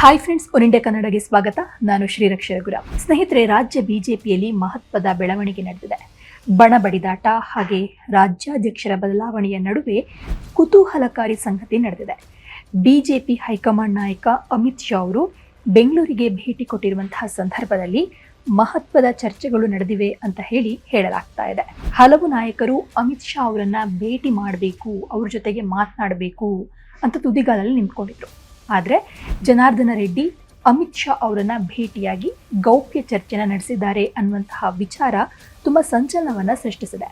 Hi friends one India ಕನ್ನಡಗೆ ಸ್ವಾಗತ. ನಾನು ಶ್ರೀರಕ್ಷ ರಘುರ ಸ್ನೇಹಿತರೆ, ರಾಜ್ಯ ಬಿಜೆಪಿಯಲ್ಲಿ ಮಹತ್ವದ ಬೆಳವಣಿಗೆ ನಡೆದಿದೆ. ಬಣ ಬಡಿದಾಟ ಹಾಗೆ ರಾಜ್ಯಾಧ್ಯಕ್ಷರ ಬದಲಾವಣೆಯ ನಡುವೆ ಕುತೂಹಲಕಾರಿ ಸಂಗತಿ ನಡೆದಿದೆ. ಬಿಜೆಪಿ ಹೈಕಮಾಂಡ್ ನಾಯಕ ಅಮಿತ್ ಶಾ ಅವರು ಬೆಂಗಳೂರಿಗೆ ಭೇಟಿ ಕೊಟ್ಟಿರುವಂತಹ ಸಂದರ್ಭದಲ್ಲಿ ಮಹತ್ವದ ಚರ್ಚೆಗಳು ನಡೆದಿವೆ ಅಂತ ಹೇಳಿ ಹೇಳಲಾಗ್ತಾ ಇದೆ. ಹಲವು ನಾಯಕರು ಅಮಿತ್ ಶಾ ಅವರನ್ನ ಭೇಟಿ ಮಾಡಬೇಕು, ಅವ್ರ ಜೊತೆಗೆ ಮಾತನಾಡಬೇಕು ಅಂತ ತುದಿಗಾಲಲ್ಲಿ ನಿಂತ್ಕೊಂಡಿದ್ರು. ಆದರೆ ಜನಾರ್ದನ ರೆಡ್ಡಿ ಅಮಿತ್ ಶಾ ಅವರನ್ನು ಭೇಟಿಯಾಗಿ ಗೌಪ್ಯ ಚರ್ಚೆನ ನಡೆಸಿದ್ದಾರೆ ಅನ್ನುವಂತಹ ವಿಚಾರ ತುಂಬ ಸಂಚಲನವನ್ನು ಸೃಷ್ಟಿಸಿದೆ.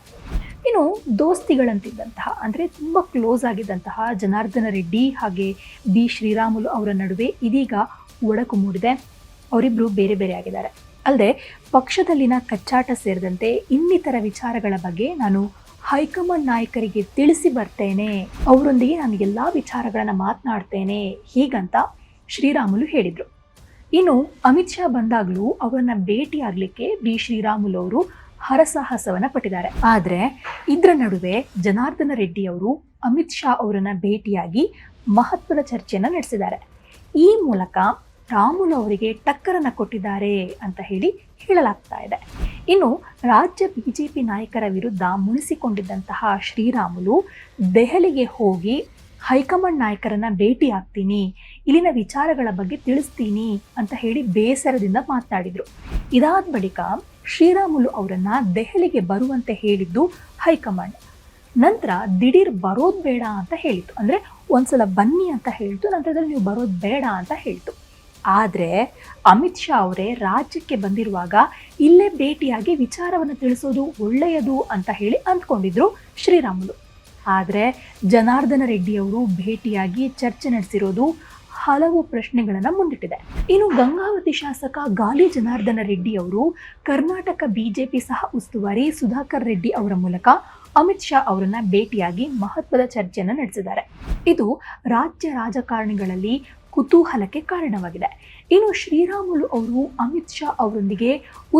ಇನ್ನು ದೋಸ್ತಿಗಳಂತಿದ್ದಂತಹ, ಅಂದರೆ ತುಂಬ ಕ್ಲೋಸ್ ಆಗಿದ್ದಂತಹ ಜನಾರ್ದನ ರೆಡ್ಡಿ ಹಾಗೆ ಬಿ ಶ್ರೀರಾಮುಲು ಅವರ ನಡುವೆ ಇದೀಗ ಒಡಕು ಮೂಡಿದೆ. ಅವರಿಬ್ಬರು ಬೇರೆ ಬೇರೆ ಆಗಿದ್ದಾರೆ. ಅಲ್ಲದೆ ಪಕ್ಷದಲ್ಲಿನ ಕಚ್ಚಾಟ ಸೇರಿದಂತೆ ಇನ್ನಿತರ ವಿಚಾರಗಳ ಬಗ್ಗೆ ನಾನು ಹೈಕಮಾಂಡ್ ನಾಯಕರಿಗೆ ತಿಳಿಸಿ ಬರ್ತೇನೆ. ಅವರೊಂದಿಗೆ ನಾನು ಎಲ್ಲ ವಿಚಾರಗಳನ್ನು ಮಾತನಾಡ್ತೇನೆ. ಹೀಗಂತ ಶ್ರೀರಾಮುಲು ಹೇಳಿದರು. ಇನ್ನು ಅಮಿತ್ ಶಾ ಬಂದಾಗಲೂ ಅವರನ್ನ ಭೇಟಿ ಆಗಲಿಕ್ಕೆ ಬಿ ಶ್ರೀರಾಮುಲು ಅವರು ಹರಸಾಹಸವನ್ನು ಪಟ್ಟಿದ್ದಾರೆ. ಆದರೆ ಇದರ ನಡುವೆ ಜನಾರ್ದನ ರೆಡ್ಡಿ ಅವರು ಅಮಿತ್ ಶಾ ಅವರನ್ನು ಭೇಟಿಯಾಗಿ ಮಹತ್ವದ ಚರ್ಚೆಯನ್ನು ನಡೆಸಿದ್ದಾರೆ. ಈ ಮೂಲಕ ರಾಮುಲು ಅವರಿಗೆ ಟಕ್ಕರನ್ನು ಕೊಟ್ಟಿದ್ದಾರೆ ಅಂತ ಹೇಳಿ ಹೇಳಲಾಗ್ತಾ ಇದೆ. ಇನ್ನು ರಾಜ್ಯ ಬಿಜೆಪಿ ನಾಯಕರ ವಿರುದ್ಧ ಮುನಿಸಿಕೊಂಡಿದ್ದಂತಹ ಶ್ರೀರಾಮುಲು ದೆಹಲಿಗೆ ಹೋಗಿ ಹೈಕಮಾಂಡ್ ನಾಯಕರನ್ನ ಭೇಟಿ ಆಗ್ತೀನಿ, ಇಲ್ಲಿನ ವಿಚಾರಗಳ ಬಗ್ಗೆ ತಿಳಿಸ್ತೀನಿ ಅಂತ ಹೇಳಿ ಬೇಸರದಿಂದ ಮಾತನಾಡಿದರು ಇದಾದ ಬಳಿಕ ಶ್ರೀರಾಮುಲು ಅವರನ್ನು ದೆಹಲಿಗೆ ಬರುವಂತೆ ಹೇಳಿದ್ದು ಹೈಕಮಾಂಡ್. ನಂತರ ದಿಢೀರ್ ಬರೋದು ಬೇಡ ಅಂತ ಹೇಳಿತು ಅಂದರೆ ಒಂದ್ಸಲ ಬನ್ನಿ ಅಂತ ಹೇಳಿತು ನಂತರದಲ್ಲಿ ನೀವು ಬರೋದು ಬೇಡ ಅಂತ ಹೇಳ್ತು ಆದರೆ ಅಮಿತ್ ಶಾ ಅವರೇ ರಾಜ್ಯಕ್ಕೆ ಬಂದಿರುವಾಗ ಇಲ್ಲೇ ಭೇಟಿಯಾಗಿ ವಿಚಾರವನ್ನು ತಿಳಿಸೋದು ಒಳ್ಳೆಯದು ಅಂತ ಹೇಳಿ ಅಂದ್ಕೊಂಡಿದ್ರು ಶ್ರೀರಾಮುಲು. ಆದರೆ ಜನಾರ್ದನ ರೆಡ್ಡಿ ಅವರು ಭೇಟಿಯಾಗಿ ಚರ್ಚೆ ನಡೆಸಿರೋದು ಹಲವು ಪ್ರಶ್ನೆಗಳನ್ನು ಮುಂದಿಟ್ಟಿದೆ. ಇನ್ನು ಗಂಗಾವತಿ ಶಾಸಕ ಗಾಲಿ ಜನಾರ್ದನ ರೆಡ್ಡಿ ಅವರು, ಕರ್ನಾಟಕ ಬಿಜೆಪಿ ಸಹ ಉಸ್ತುವಾರಿ ಸುಧಾಕರ್ ರೆಡ್ಡಿ ಅವರ ಮೂಲಕ ಅಮಿತ್ ಶಾ ಅವರನ್ನು ಭೇಟಿಯಾಗಿ ಮಹತ್ವದ ಚರ್ಚೆಯನ್ನು ನಡೆಸಿದ್ದಾರೆ. ಇದು ರಾಜ್ಯ ರಾಜಕಾರಣಿಗಳಲ್ಲಿ ಕುತೂಹಲಕ್ಕೆ ಕಾರಣವಾಗಿದೆ. ಇನ್ನು ಶ್ರೀರಾಮುಲು ಅವರು ಅಮಿತ್ ಶಾ ಅವರೊಂದಿಗೆ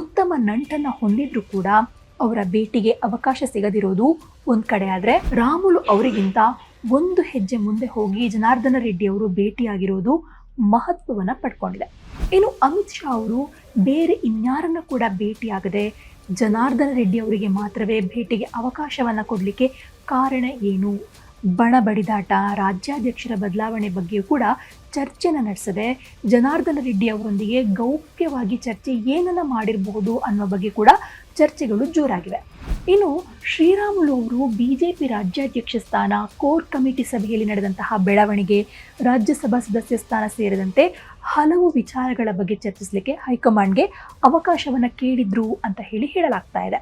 ಉತ್ತಮ ನಂಟನ್ನು ಹೊಂದಿದ್ರು ಕೂಡ ಅವರ ಭೇಟಿಗೆ ಅವಕಾಶ ಸಿಗದಿರೋದು ಒಂದು ಕಡೆ ಆದರೆ ರಾಮುಲು ಅವರಿಗಿಂತ ಒಂದು ಹೆಜ್ಜೆ ಮುಂದೆ ಹೋಗಿ ಜನಾರ್ದನ ರೆಡ್ಡಿ ಅವರು ಭೇಟಿಯಾಗಿರೋದು ಮಹತ್ವವನ್ನು ಪಡ್ಕೊಂಡಿದೆ. ಇನ್ನು ಅಮಿತ್ ಶಾ ಅವರು ಬೇರೆ ಇನ್ಯಾರನ್ನು ಕೂಡ ಭೇಟಿಯಾಗದೆ ಜನಾರ್ದನ ರೆಡ್ಡಿ ಅವರಿಗೆ ಮಾತ್ರವೇ ಭೇಟಿಗೆ ಅವಕಾಶವನ್ನು ಕೊಡಲಿಕ್ಕೆ ಕಾರಣ ಏನು? ಬಣ ಬಡಿದಾಟ ರಾಜ್ಯಾಧ್ಯಕ್ಷರ ಬದಲಾವಣೆ ಬಗ್ಗೆಯೂ ಕೂಡ ಚರ್ಚೆನ ನಡೆಸದೆ ಜನಾರ್ದನ ರೆಡ್ಡಿ ಅವರೊಂದಿಗೆ ಗೌಪ್ಯವಾಗಿ ಚರ್ಚೆ ಏನನ್ನ ಮಾಡಿರಬಹುದು ಅನ್ನೋ ಬಗ್ಗೆ ಕೂಡ ಚರ್ಚೆಗಳು ಜೋರಾಗಿವೆ. ಇನ್ನು ಶ್ರೀರಾಮುಲು ಅವರು ಬಿಜೆಪಿ ರಾಜ್ಯಾಧ್ಯಕ್ಷ ಸ್ಥಾನ, ಕೋರ್ ಕಮಿಟಿ ಸಭೆಯಲ್ಲಿ ನಡೆದಂತಹ ಬೆಳವಣಿಗೆ, ರಾಜ್ಯಸಭಾ ಸದಸ್ಯ ಸ್ಥಾನ ಸೇರಿದಂತೆ ಹಲವು ವಿಚಾರಗಳ ಬಗ್ಗೆ ಚರ್ಚಿಸಲಿಕ್ಕೆ ಹೈಕಮಾಂಡ್ಗೆ ಅವಕಾಶವನ್ನು ಕೇಳಿದ್ರು ಅಂತ ಹೇಳಿ ಹೇಳಲಾಗ್ತಾ ಇದೆ.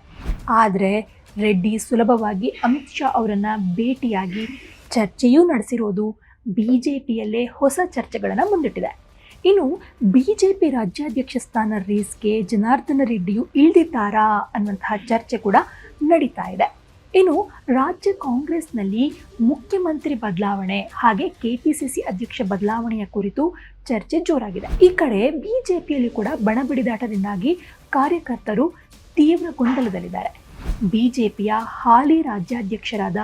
ಆದರೆ ರೆಡ್ಡಿ ಸುಲಭವಾಗಿ ಅಮಿತ್ ಶಾ ಅವರನ್ನು ಭೇಟಿಯಾಗಿ ಚರ್ಚೆಯೂ ನಡೆಸಿರೋದು ಬಿ ಜೆ ಪಿಯಲ್ಲೇ ಹೊಸ ಚರ್ಚೆಗಳನ್ನು ಮುಂದಿಟ್ಟಿದೆ. ಇನ್ನು ಬಿ ಜೆ ಪಿ ರಾಜ್ಯಾಧ್ಯಕ್ಷ ಸ್ಥಾನ ರೇಸ್ಗೆ ಜನಾರ್ದನ ರೆಡ್ಡಿಯು ಇಳಿದಿದ್ದಾರಾ ಅನ್ನುವಂತಹ ಚರ್ಚೆ ಕೂಡ ನಡೀತಾ ಇದೆ. ಇನ್ನು ರಾಜ್ಯ ಕಾಂಗ್ರೆಸ್ನಲ್ಲಿ ಮುಖ್ಯಮಂತ್ರಿ ಬದಲಾವಣೆ ಹಾಗೆ ಕೆಪಿಸಿಸಿ ಅಧ್ಯಕ್ಷ ಬದಲಾವಣೆಯ ಕುರಿತು ಚರ್ಚೆ ಜೋರಾಗಿದೆ. ಈ ಕಡೆ ಬಿಜೆಪಿಯಲ್ಲಿ ಕೂಡ ಬಣಬಿಡಿದಾಟದಿಂದಾಗಿ ಕಾರ್ಯಕರ್ತರು ತೀವ್ರ ಗೊಂದಲದಲ್ಲಿದ್ದಾರೆ. ಬಿಜೆಪಿಯ ಹಾಲಿ ರಾಜ್ಯಾಧ್ಯಕ್ಷರಾದ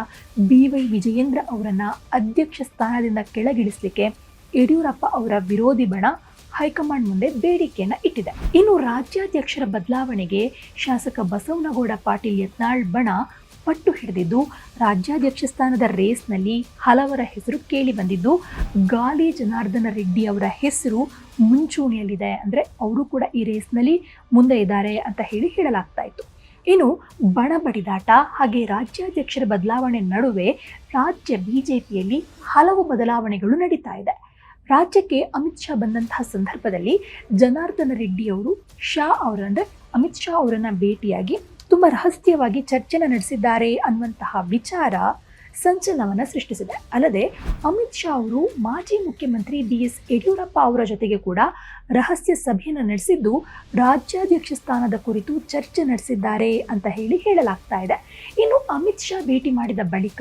ಬಿ ವೈ ವಿಜಯೇಂದ್ರ ಅವರನ್ನು ಅಧ್ಯಕ್ಷ ಸ್ಥಾನದಿಂದ ಕೆಳಗಿಳಿಸಲಿಕ್ಕೆ ಯಡಿಯೂರಪ್ಪ ಅವರ ವಿರೋಧಿ ಬಣ ಹೈಕಮಾಂಡ್ ಮುಂದೆ ಬೇಡಿಕೆಯನ್ನು ಇಟ್ಟಿದೆ. ಇನ್ನು ರಾಜ್ಯಾಧ್ಯಕ್ಷರ ಬದಲಾವಣೆಗೆ ಶಾಸಕ ಬಸವನಗೌಡ ಪಾಟೀಲ್ ಯತ್ನಾಳ್ ಬಣ ಪಟ್ಟು ಹಿಡಿದಿದ್ದು, ರಾಜ್ಯಾಧ್ಯಕ್ಷ ಸ್ಥಾನದ ರೇಸ್ನಲ್ಲಿ ಹಲವರ ಹೆಸರು ಕೇಳಿ ಬಂದಿದ್ದು, ಗಾಲಿ ಜನಾರ್ದನ ರೆಡ್ಡಿ ಅವರ ಹೆಸರು ಮುಂಚೂಣಿಯಲ್ಲಿದೆ. ಅಂದರೆ ಅವರು ಕೂಡ ಈ ರೇಸ್ನಲ್ಲಿ ಮುಂದೆ ಇದ್ದಾರೆ ಅಂತ ಹೇಳಿ ಹೇಳಲಾಗ್ತಾ ಇತ್ತು. ಇನ್ನು ಬಣ ಬಡಿದಾಟ ಹಾಗೆ ರಾಜ್ಯಾಧ್ಯಕ್ಷರ ಬದಲಾವಣೆ ನಡುವೆ ರಾಜ್ಯ ಬಿಜೆಪಿಯಲ್ಲಿ ಹಲವು ಬದಲಾವಣೆಗಳು ನಡೀತಾ ಇದೆ. ರಾಜ್ಯಕ್ಕೆ ಅಮಿತ್ ಶಾ ಬಂದಂತಹ ಸಂದರ್ಭದಲ್ಲಿ ಜನಾರ್ದನ ರೆಡ್ಡಿ ಅವರು, ಶಾ ಅವರ ಅಮಿತ್ ಶಾ ಅವರನ್ನು ಭೇಟಿಯಾಗಿ ತುಂಬ ರಹಸ್ಯವಾಗಿ ಚರ್ಚೆನ ನಡೆಸಿದ್ದಾರೆ ಅನ್ನುವಂತಹ ವಿಚಾರ ಸಂಚಲನವನ್ನು ಸೃಷ್ಟಿಸಿದೆ. ಅಲ್ಲದೆ ಅಮಿತ್ ಶಾ ಅವರು ಮಾಜಿ ಮುಖ್ಯಮಂತ್ರಿ ಬಿ ಎಸ್ ಯಡಿಯೂರಪ್ಪ ಅವರ ಜೊತೆಗೆ ಕೂಡ ರಹಸ್ಯ ಸಭೆಯನ್ನು ನಡೆಸಿದ್ದು ರಾಜ್ಯಾಧ್ಯಕ್ಷ ಸ್ಥಾನದ ಕುರಿತು ಚರ್ಚೆ ನಡೆಸಿದ್ದಾರೆ ಅಂತ ಹೇಳಿ ಹೇಳಲಾಗ್ತಾ ಇದೆ. ಇನ್ನು ಅಮಿತ್ ಶಾ ಭೇಟಿ ಮಾಡಿದ ಬಳಿಕ,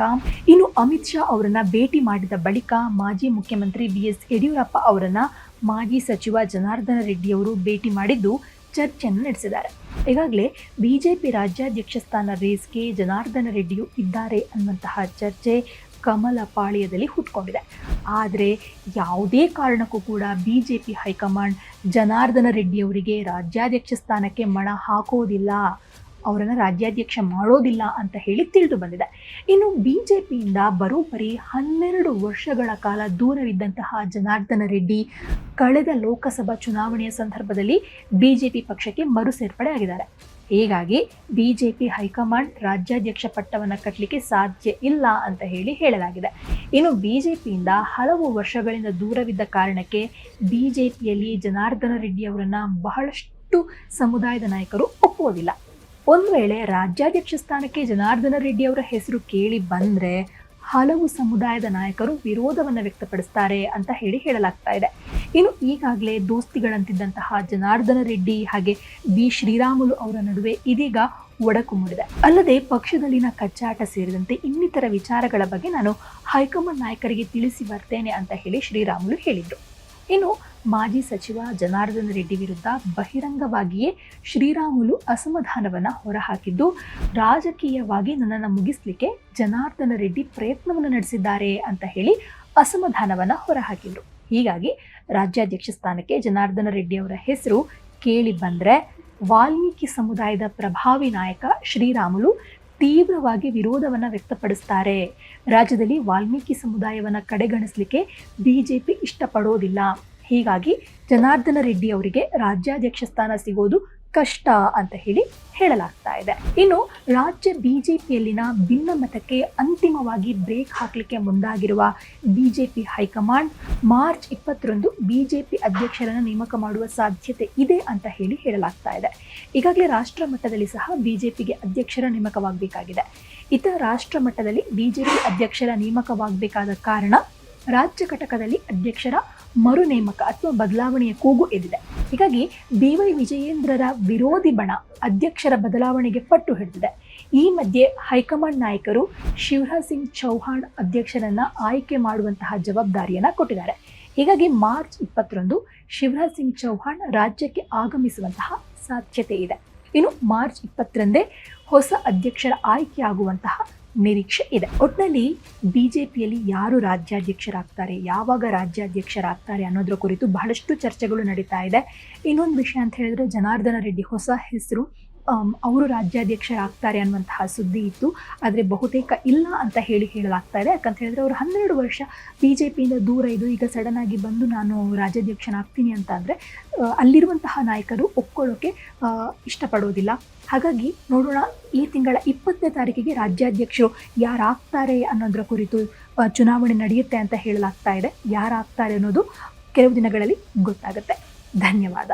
ಇನ್ನು ಅಮಿತ್ ಶಾ ಅವರನ್ನ ಭೇಟಿ ಮಾಡಿದ ಬಳಿಕ ಮಾಜಿ ಮುಖ್ಯಮಂತ್ರಿ ಬಿ ಎಸ್ ಯಡಿಯೂರಪ್ಪ ಅವರನ್ನ ಮಾಜಿ ಸಚಿವ ಜನಾರ್ದನ ರೆಡ್ಡಿ ಅವರು ಭೇಟಿ ಮಾಡಿದ್ದು ಚರ್ಚೆಯನ್ನು ನಡೆಸಿದ್ದಾರೆ. ಈಗಾಗಲೇ ಬಿಜೆಪಿ ರಾಜ್ಯಾಧ್ಯಕ್ಷ ಸ್ಥಾನ ರೇಸ್ಗೆ ಜನಾರ್ದನ ರೆಡ್ಡಿಯು ಇದ್ದಾರೆ ಅನ್ನುವಂತಹ ಚರ್ಚೆ ಕಮಲ ಪಾಳ್ಯದಲ್ಲಿ ಹುಟ್ಕೊಂಡಿದೆ. ಆದರೆ ಯಾವುದೇ ಕಾರಣಕ್ಕೂ ಕೂಡ B J P high command Janardhana ರೆಡ್ಡಿಯವರಿಗೆ ರಾಜ್ಯಾಧ್ಯಕ್ಷ ಸ್ಥಾನಕ್ಕೆ ಮಣ ಹಾಕೋದಿಲ್ಲ. ಅವರನ್ನು ರಾಜ್ಯಾಧ್ಯಕ್ಷ ಮಾಡೋದಿಲ್ಲ ಅಂತ ಹೇಳಿ ತಿಳಿದು ಬಂದಿದೆ. ಇನ್ನು ಬಿ ಜೆ ಪಿಯಿಂದ ಬರೋಬ್ಬರಿ ಹನ್ನೆರಡು ವರ್ಷಗಳ ಕಾಲ ದೂರವಿದ್ದಂತಹ ಜನಾರ್ದನ ರೆಡ್ಡಿ ಕಳೆದ ಲೋಕಸಭಾ ಚುನಾವಣೆಯ ಸಂದರ್ಭದಲ್ಲಿ ಬಿ ಜೆ ಪಿ ಪಕ್ಷಕ್ಕೆ ಮರು ಸೇರ್ಪಡೆ ಆಗಿದ್ದಾರೆ. ಹೀಗಾಗಿ ಬಿ ಜೆ ಪಿ ಹೈಕಮಾಂಡ್ ರಾಜ್ಯಾಧ್ಯಕ್ಷ ಪಟ್ಟವನ್ನು ಕಟ್ಟಲಿಕ್ಕೆ ಸಾಧ್ಯ ಇಲ್ಲ ಅಂತ ಹೇಳಿ ಹೇಳಲಾಗಿದೆ. ಇನ್ನು ಬಿ ಜೆ ಪಿಯಿಂದ ಹಲವು ವರ್ಷಗಳಿಂದ ದೂರವಿದ್ದ ಕಾರಣಕ್ಕೆ ಬಿ ಜೆ ಪಿಯಲ್ಲಿ ಜನಾರ್ದನ ರೆಡ್ಡಿ ಅವರನ್ನು ಬಹಳಷ್ಟು ಸಮುದಾಯದ ನಾಯಕರು ಒಪ್ಪುವುದಿಲ್ಲ. ಒಂದು ವೇಳೆ ರಾಜ್ಯಾಧ್ಯಕ್ಷ ಸ್ಥಾನಕ್ಕೆ ಜನಾರ್ದನ ರೆಡ್ಡಿ ಅವರ ಹೆಸರು ಕೇಳಿ ಬಂದರೆ ಹಲವು ಸಮುದಾಯದ ನಾಯಕರು ವಿರೋಧವನ್ನು ವ್ಯಕ್ತಪಡಿಸ್ತಾರೆ ಅಂತ ಹೇಳಿ ಹೇಳಲಾಗ್ತಾ ಇದೆ. ಇನ್ನು ಈಗಾಗಲೇ ದೋಸ್ತಿಗಳಂತಿದ್ದಂತಹ ಜನಾರ್ದನ ರೆಡ್ಡಿ ಹಾಗೆ ಬಿ ಶ್ರೀರಾಮುಲು ಅವರ ನಡುವೆ ಇದೀಗ ಒಡಕು ಮೂಡಿದೆ. ಅಲ್ಲದೆ ಪಕ್ಷದಲ್ಲಿನ ಕಚ್ಚಾಟ ಸೇರಿದಂತೆ ಇನ್ನಿತರ ವಿಚಾರಗಳ ಬಗ್ಗೆ ನಾನು ಹೈಕಮಾಂಡ್ ನಾಯಕರಿಗೆ ತಿಳಿಸಿ ಬರ್ತೇನೆ ಅಂತ ಹೇಳಿ ಶ್ರೀರಾಮುಲು ಹೇಳಿದರು. ಇನ್ನು ಮಾಜಿ ಸಚಿವ ಜನಾರ್ದನ ರೆಡ್ಡಿ ವಿರುದ್ಧ ಬಹಿರಂಗವಾಗಿಯೇ ಶ್ರೀರಾಮುಲು ಅಸಮಾಧಾನವನ್ನು ಹೊರಹಾಕಿದ್ದು, ರಾಜಕೀಯವಾಗಿ ನನ್ನನ್ನು ಮುಗಿಸ್ಲಿಕ್ಕೆ ಜನಾರ್ದನ ರೆಡ್ಡಿ ಪ್ರಯತ್ನವನ್ನು ನಡೆಸಿದ್ದಾರೆ ಅಂತ ಹೇಳಿ ಅಸಮಾಧಾನವನ್ನು ಹೊರಹಾಕಿದರು. ಹೀಗಾಗಿ ರಾಜ್ಯಾಧ್ಯಕ್ಷ ಸ್ಥಾನಕ್ಕೆ ಜನಾರ್ದನ ರೆಡ್ಡಿ ಅವರ ಹೆಸರು ಕೇಳಿ ಬಂದರೆ ವಾಲ್ಮೀಕಿ ಸಮುದಾಯದ ಪ್ರಭಾವಿ ನಾಯಕ ಶ್ರೀರಾಮುಲು ತೀವ್ರವಾಗಿ ವಿರೋಧವನ್ನು ವ್ಯಕ್ತಪಡಿಸ್ತಾರೆ. ರಾಜ್ಯದಲ್ಲಿ ವಾಲ್ಮೀಕಿ ಸಮುದಾಯವನ್ನು ಕಡೆಗಣಿಸಲಿಕ್ಕೆ ಬಿಜೆಪಿ ಇಷ್ಟಪಡೋದಿಲ್ಲ. ಹೀಗಾಗಿ ಜನಾರ್ದನ ರೆಡ್ಡಿ ಅವರಿಗೆ ರಾಜ್ಯಾಧ್ಯಕ್ಷ ಸ್ಥಾನ ಸಿಗೋದು ಕಷ್ಟ ಅಂತ ಹೇಳಿ ಹೇಳಲಾಗ್ತಾ ಇದೆ. ಇನ್ನು ರಾಜ್ಯ ಬಿಜೆಪಿಯಲ್ಲಿನ ಭಿನ್ನಮತಕ್ಕೆ ಅಂತಿಮವಾಗಿ ಬ್ರೇಕ್ ಹಾಕಲಿಕ್ಕೆ ಮುಂದಾಗಿರುವ ಬಿಜೆಪಿ ಹೈಕಮಾಂಡ್ ಮಾರ್ಚ್ ಇಪ್ಪತ್ತರಂದು ಬಿಜೆಪಿ ಅಧ್ಯಕ್ಷರನ್ನು ನೇಮಕ ಮಾಡುವ ಸಾಧ್ಯತೆ ಇದೆ ಅಂತ ಹೇಳಿ ಹೇಳಲಾಗ್ತಾ ಇದೆ. ಈಗಾಗಲೇ ರಾಷ್ಟ್ರ ಮಟ್ಟದಲ್ಲಿ ಸಹ ಬಿಜೆಪಿಗೆ ಅಧ್ಯಕ್ಷರ ನೇಮಕವಾಗಬೇಕಾಗಿದೆ. ಇತ ರಾಷ್ಟ್ರ ಮಟ್ಟದಲ್ಲಿ ಬಿಜೆಪಿ ಅಧ್ಯಕ್ಷರ ನೇಮಕವಾಗಬೇಕಾದ ಕಾರಣ ರಾಜ್ಯ ಘಟಕದಲ್ಲಿ ಅಧ್ಯಕ್ಷರ ಮರು ನೇಮಕ ಅಥವಾ ಬದಲಾವಣೆಯ ಕೂಗು ಎದ್ದಿದೆ. ಹೀಗಾಗಿ ಬಿ ವೈ ವಿಜಯೇಂದ್ರರ ವಿರೋಧಿ ಬಣ ಅಧ್ಯಕ್ಷರ ಬದಲಾವಣೆಗೆ ಪಟ್ಟು ಹಿಡಿದಿದೆ. ಈ ಮಧ್ಯೆ ಹೈಕಮಾಂಡ್ ನಾಯಕರು ಶಿವರಾಜ್ ಸಿಂಗ್ ಚೌಹಾಣ್ ಅಧ್ಯಕ್ಷರನ್ನ ಆಯ್ಕೆ ಮಾಡುವಂತಹ ಜವಾಬ್ದಾರಿಯನ್ನ ಕೊಟ್ಟಿದ್ದಾರೆ. ಹೀಗಾಗಿ ಮಾರ್ಚ್ ಇಪ್ಪತ್ತರಂದು ಶಿವರಾಜ್ ಸಿಂಗ್ ಚೌಹಾಣ್ ರಾಜ್ಯಕ್ಕೆ ಆಗಮಿಸುವಂತಹ ಸಾಧ್ಯತೆ ಇದೆ. ಇನ್ನು ಮಾರ್ಚ್ ಇಪ್ಪತ್ತರಂದೇ ಹೊಸ ಅಧ್ಯಕ್ಷರ ಆಯ್ಕೆಯಾಗುವಂತಹ ನಿರೀಕ್ಷೆ ಇದೆ. ಒಟ್ಟಿನಲ್ಲಿ ಬಿ ಜೆ ಪಿಯಲ್ಲಿ ಯಾರು ರಾಜ್ಯಾಧ್ಯಕ್ಷರಾಗ್ತಾರೆ, ಯಾವಾಗ ರಾಜ್ಯಾಧ್ಯಕ್ಷರಾಗ್ತಾರೆ ಅನ್ನೋದ್ರ ಕುರಿತು ಬಹಳಷ್ಟು ಚರ್ಚೆಗಳು ನಡೀತಾ ಇದೆ. ಇನ್ನೊಂದು ವಿಷಯ ಅಂತ ಹೇಳಿದ್ರೆ ಜನಾರ್ದನ ರೆಡ್ಡಿ, ಹೊಸ ಹೆಸರು ಅವರು ರಾಜ್ಯಾಧ್ಯಕ್ಷರಾಗ್ತಾರೆ ಅನ್ನುವಂತಹ ಸುದ್ದಿ ಇತ್ತು. ಆದರೆ ಬಹುತೇಕ ಇಲ್ಲ ಅಂತ ಹೇಳಿ ಹೇಳಲಾಗ್ತಾ ಇದೆ ಯಾಕಂತ ಹೇಳಿದ್ರೆ ಅವರು ಹನ್ನೆರಡು ವರ್ಷ ಬಿ ಜೆ ಪಿಯಿಂದ ದೂರ ಇದ್ದು ಈಗ ಸಡನ್ ಆಗಿ ಬಂದು ನಾನು ರಾಜ್ಯಾಧ್ಯಕ್ಷನಾಗ್ತೀನಿ ಅಂತ ಅಂದರೆ ಅಲ್ಲಿರುವಂತಹ ನಾಯಕರು ಒಪ್ಕೊಳ್ಳೋಕೆ ಇಷ್ಟಪಡೋದಿಲ್ಲ. ಹಾಗಾಗಿ ನೋಡೋಣ, ಈ ತಿಂಗಳ ಇಪ್ಪತ್ತನೇ ತಾರೀಕಿಗೆ ರಾಜ್ಯಾಧ್ಯಕ್ಷರು ಯಾರಾಗ್ತಾರೆ ಅನ್ನೋದರ ಕುರಿತು ಚುನಾವಣೆ ನಡೆಯುತ್ತೆ ಅಂತ ಹೇಳಲಾಗ್ತಾ ಇದೆ ಯಾರಾಗ್ತಾರೆ ಅನ್ನೋದು ಕೆಲವು ದಿನಗಳಲ್ಲಿ ಗೊತ್ತಾಗುತ್ತೆ. ಧನ್ಯವಾದ.